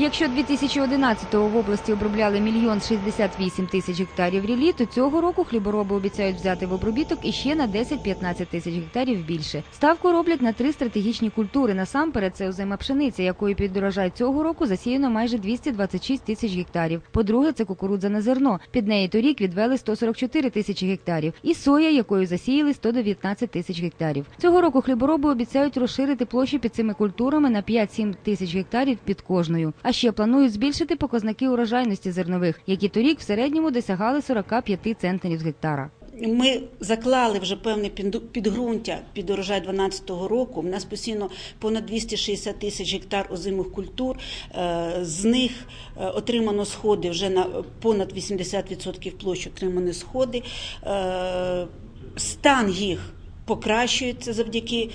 Якщо 2011-го в області обробляли мільйон 68 тисяч гектарів рілі, то цього року хлібороби обіцяють взяти в обробіток іще на 10-15 тисяч гектарів більше. Ставку роблять на три стратегічні культури. Насамперед це озима пшениця, якою під урожай цього року засіяно майже 226 тисяч гектарів. По-друге, це кукурудза на зерно. Під неї торік відвели 144 тисячі гектарів. І соя, якою засіяли 119 тисяч гектарів. Цього року хлібороби обіцяють розширити площі під цими культурами на 5-7 тисяч гектарів під кожною. А ще планують збільшити показники урожайності зернових, які торік в середньому досягали 45 центнерів з гектара. Ми заклали вже певне підґрунтя під урожай 2012 року. У нас постійно понад 260 тисяч гектар озимих культур. Е, З них е, отримано сходи вже на понад 80% площ отримані сходи. Е, Стан їх покращується завдяки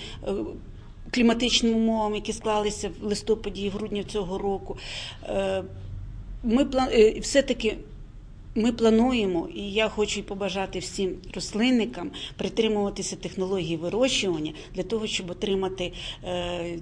кліматичним умовам, які склалися в листопаді і грудні цього року. Е, Ми е, все-таки ми плануємо, і я хочу побажати всім рослинникам притримуватися технології вирощування для того, щоб отримати е,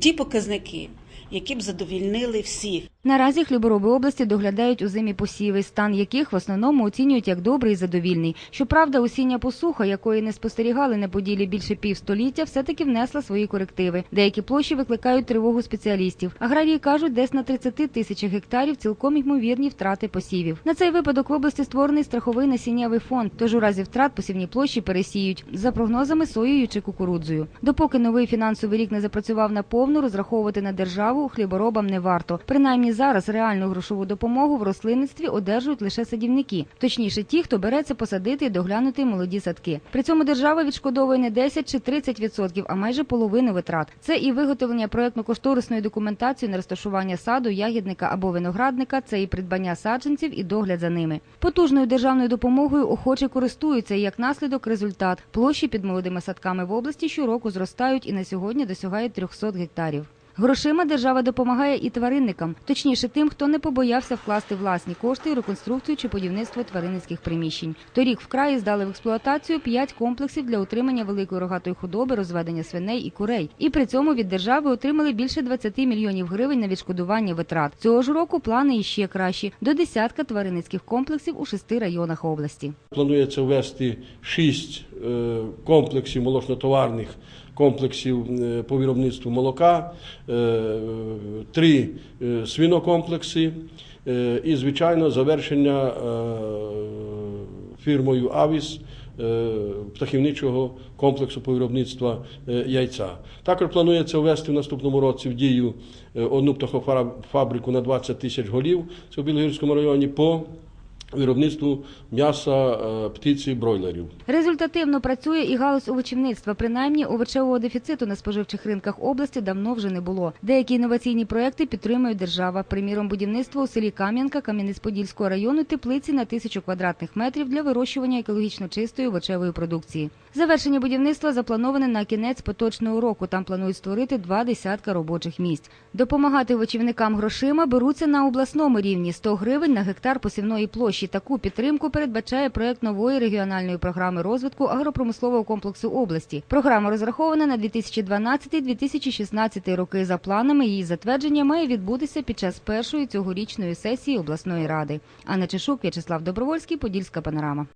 ті показники, які б задовільнили всіх. Наразі хлібороби області доглядають озимі посіви, стан яких в основному оцінюють як добрий і задовільний. Щоправда, осіння посуха, якої не спостерігали на поділі більше півстоліття, все-таки внесла свої корективи. Деякі площі викликають тривогу спеціалістів. Аграрії кажуть, десь на 30 тисячах гектарів цілком ймовірні втрати посівів. На цей випадок в області створений страховий насіннєвий фонд. Тож у разі втрат посівні площі пересіють за прогнозами соєю чи кукурудзою. Допоки новий фінансовий рік не запрацював наповну, розраховувати на державу хліборобам не варто. Принаймні зараз реальну грошову допомогу в рослинництві одержують лише садівники, точніше, ті, хто береться посадити і доглянути молоді садки. При цьому держава відшкодовує не 10 чи 30 відсотків, а майже половину витрат. Це і виготовлення проектно-кошторисної документації на розташування саду, ягідника або виноградника, це і придбання саджанців і догляд за ними. Потужною державною допомогою охоче користуються і як наслідок результат. Площі під молодими садками в області щороку зростають і на сьогодні досягають 300 гектарів. Грошима держава допомагає і тваринникам, точніше тим, хто не побоявся вкласти власні кошти у реконструкцію чи будівництво тваринницьких приміщень. Торік в краї здали в експлуатацію 5 комплексів для утримання великої рогатої худоби, розведення свиней і курей. І при цьому від держави отримали більше 20 мільйонів гривень на відшкодування витрат. Цього ж року плани іще кращі до десятка тваринницьких комплексів у шести районах області. Планується ввести шість комплексів молочнотоварних комплексів е, по виробництву молока, е, три е, свинокомплекси е, і, звичайно, завершення е, фірмою Авіс е, птахівничого комплексу по виробництву е, яйця. Також планується ввести в наступному році в дію е, одну птахофабрику на 20 тисяч голів це в Білогірському районі по виробництву м'яса е, птиці бройлерів. Результативно працює і галузь овочівництва. Принаймні овочевого дефіциту на споживчих ринках області давно вже не було. Деякі інноваційні проекти підтримує держава. Приміром, будівництво у селі Кам'янка Кам'янець-Подільського району теплиці на тисячу квадратних метрів для вирощування екологічно чистої овочевої продукції. Завершення будівництва заплановане на кінець поточного року. Там планують створити два десятка робочих місць. Допомагати овочівникам грошима беруться на обласному рівні 100 гривень на гектар посівної площі. Таку підтримку передбачає проект нової регіональної програми розвитку агропромислового комплексу області. Програма розрахована на 2012-2016 роки. За планами її затвердження має відбутися під час першої цьогорічної сесії обласної ради. Анна Чешук, В'ячеслав Добровольський, Подільська панорама.